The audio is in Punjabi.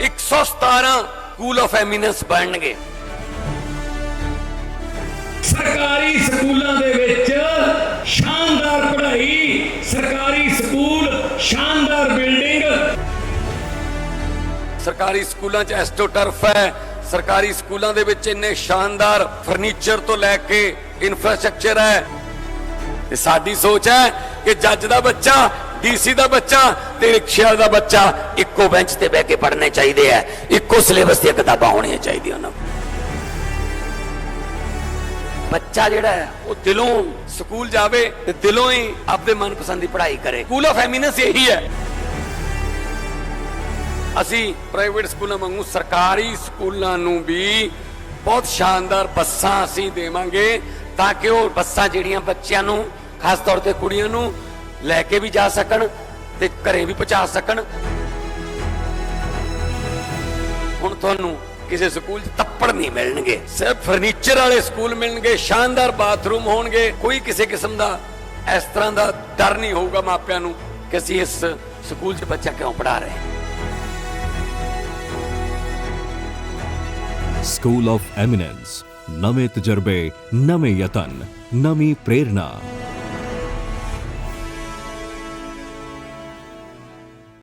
117 ਸਕੂਲ ਆਫ ਐਮੀਨੈਂਸ ਬਣਨਗੇ। ਸਰਕਾਰੀ ਸਕੂਲਾਂ ਦੇ ਵਿੱਚ ਸ਼ਾਨਦਾਰ ਪੜ੍ਹਾਈ ਸਰਕਾਰੀ ਸਕੂਲ ਸ਼ਾਨਦਾਰ ਬਿਲਡਿੰਗ। ਸਰਕਾਰੀ ਸਕੂਲਾਂ 'ਚ ਐਸਟੋਟਰਫ ਹੈ। ਸਰਕਾਰੀ ਸਕੂਲਾਂ ਦੇ ਵਿੱਚ ਇੰਨੇ ਸ਼ਾਨਦਾਰ ਫਰਨੀਚਰ ਤੋਂ ਲੈ ਕੇ ਇਨਫਰਾਸਟ੍ਰਕਚਰ ਹੈ। ਤੇ ਸਾਡੀ ਸੋਚ ਹੈ ਕਿ ਜੱਜ ਦਾ ਬੱਚਾ ਡੀਸੀ ਦਾ ਬੱਚਾ ਤੇ ਰਿਕਸ਼ਾ ਦਾ ਬੱਚਾ ਇੱਕੋ ਬੈਂਚ ਤੇ ਬਹਿ ਕੇ ਪੜ੍ਹਨੇ ਚਾਹੀਦੇ ਆ। ਇੱਕੋ ਸਿਲੇਬਸ ਦੀਆਂ ਕਿਤਾਬਾਂ ਹੋਣੀਆਂ ਚਾਹੀਦੀਆਂ ਉਹਨਾਂ ਕੋਲ। ਬੱਚਾ ਜਿਹੜਾ ਹੈ, ਉਹ ਦਿਲੋਂ ਸਕੂਲ ਜਾਵੇ ਤੇ ਦਿਲੋਂ ਹੀ ਆਪਦੇ ਮਨਪਸੰਦ ਦੀ ਪੜ੍ਹਾਈ ਕਰੇ। ਸਕੂਲ ਆਫ ਐਮੀਨੈਂਸ ਇਹੀ ਹੈ। ਅਸੀਂ ਪ੍ਰਾਈਵੇਟ ਸਕੂਲਾਂ ਵਾਂਗੂ ਸਰਕਾਰੀ ਸਕੂਲਾਂ ਨੂੰ ਵੀ ਬਹੁਤ ਸ਼ਾਨਦਾਰ ਬੱਸਾਂ ਅਸੀਂ ਦੇਵਾਂਗੇ ਤਾਂ ਕਿ ਉਹ ਬੱਸਾਂ ਜਿਹੜੀਆਂ ਬੱਚਿਆਂ ਨੂੰ, ਖਾਸ ਤੌਰ ਤੇ ਕੁੜੀਆਂ ਨੂੰ ਲੈ ਕੇ ਵੀ ਜਾ ਸਕਣ ਤੇ ਘਰੇ ਵੀ ਪਹੁੰਚਾ ਸਕਣ। ਹੁਣ ਤੁਹਾਨੂੰ ਕਿਸੇ ਸਕੂਲ 'ਚ ਤੱਪੜ ਨਹੀਂ ਮਿਲਣਗੇ। ਸਿਰਫ ਫਰਨੀਚਰ ਵਾਲੇ ਸਕੂਲ ਮਿਲਣਗੇ, ਸ਼ਾਨਦਾਰ ਬਾਥਰੂਮ ਹੋਣਗੇ। ਕੋਈ ਕਿਸੇ ਕਿਸਮ ਦਾ ਇਸ ਤਰ੍ਹਾਂ ਦਾ ਡਰ ਨਹੀਂ ਹੋਊਗਾ ਮਾਪਿਆਂ ਨੂੰ ਕਿ ਅਸੀਂ ਇਸ ਸਕੂਲ 'ਚ ਬੱਚਾ ਕਿਉਂ ਪੜਾ ਰਹੇ ਹਾਂ। ਸਕੂਲ ਆਫ ਐਮੀਨੈਂਸ ਨਵੇਂ ਤਜਰਬੇ, ਨਵੇਂ ਯਤਨ, ਨਵੀਂ ਪ੍ਰੇਰਣਾ।